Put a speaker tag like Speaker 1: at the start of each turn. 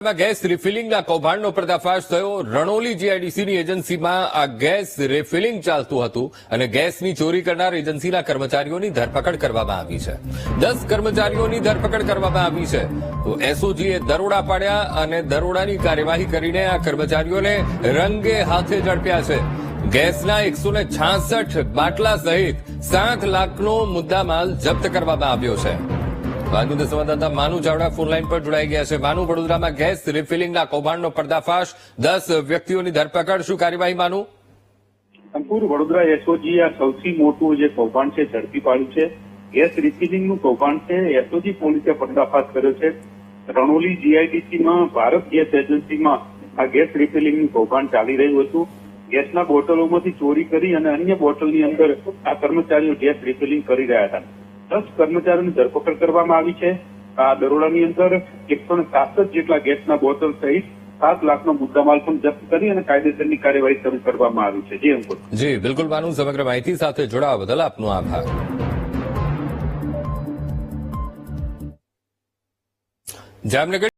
Speaker 1: Gas રિફિલિંગના કૌભાંડનો પર્દાફાશ થયો. રણોલી જીઆઈડીસીની એજન્સીમાં આ ગેસ રિફિલિંગ ચાલતું હતું અને ગેસની ચોરી કરનાર એજન્સીના કર્મચારીઓની ધરપકડ કરવામાં આવી છે. દસ કર્મચારીઓની ધરપકડ કરવામાં આવી છે. તો એસઓજીએ દરોડા પાડ્યા અને દરોડાની કાર્યવાહી કરીને આ કર્મચારીઓને રંગે હાથે ઝડપ્યા છે. ગેસના એકસો ને છાસઠ બાટલા સહિત સાત લાખનો મુદ્દામાલ જપ્ત કરવામાં આવ્યો છે. બાદની સંવાદદાતા માનુ ચાવડા ફોનલાઈન પર જોડાઈ ગયા છે. માનુ, વડોદરામાં ગેસ રિફિલિંગના કૌભાંડનો પર્દાફાશ. દસ વ્યક્તિઓની ધરપકડ. શું કાર્યવાહી, માનુ?
Speaker 2: સંપૂર્ણ વડોદરા એસઓજી આ સૌથી મોટું જે કૌભાંડ છે, ઝડપી પાડ્યું છે. ગેસ રિફિલિંગનું કૌભાંડ છે એસઓજી પોલીસે પર્દાફાશ કર્યો છે. રણોલી જીઆઈડીસીમાં ભારત ગેસ એજન્સીમાં આ ગેસ રિફિલિંગનું કૌભાંડ ચાલી રહ્યું હતું. ગેસના બોટલોમાંથી ચોરી કરી અને અન્ય બોટલની અંદર આ કર્મચારીઓ ગેસ રિફિલિંગ કરી રહ્યા હતા. દસ કર્મચારીઓની ધરપકડ કરવામાં આવી છે. આ દરોડાની અંદર એકસો સાસઠ જેટલા ગેસના બોટલ સહિત સાત લાખનો મુદ્દામાલ પણ જપ્ત કરી અને કાયદેસરની કાર્યવાહી શરૂ કરવામાં આવી છે. જી અંકુર
Speaker 1: જી, બિલકુલ માનુ સમગ્ર માહિતી સાથે જોડાવા બદલ આપનો આભાર. જામનગર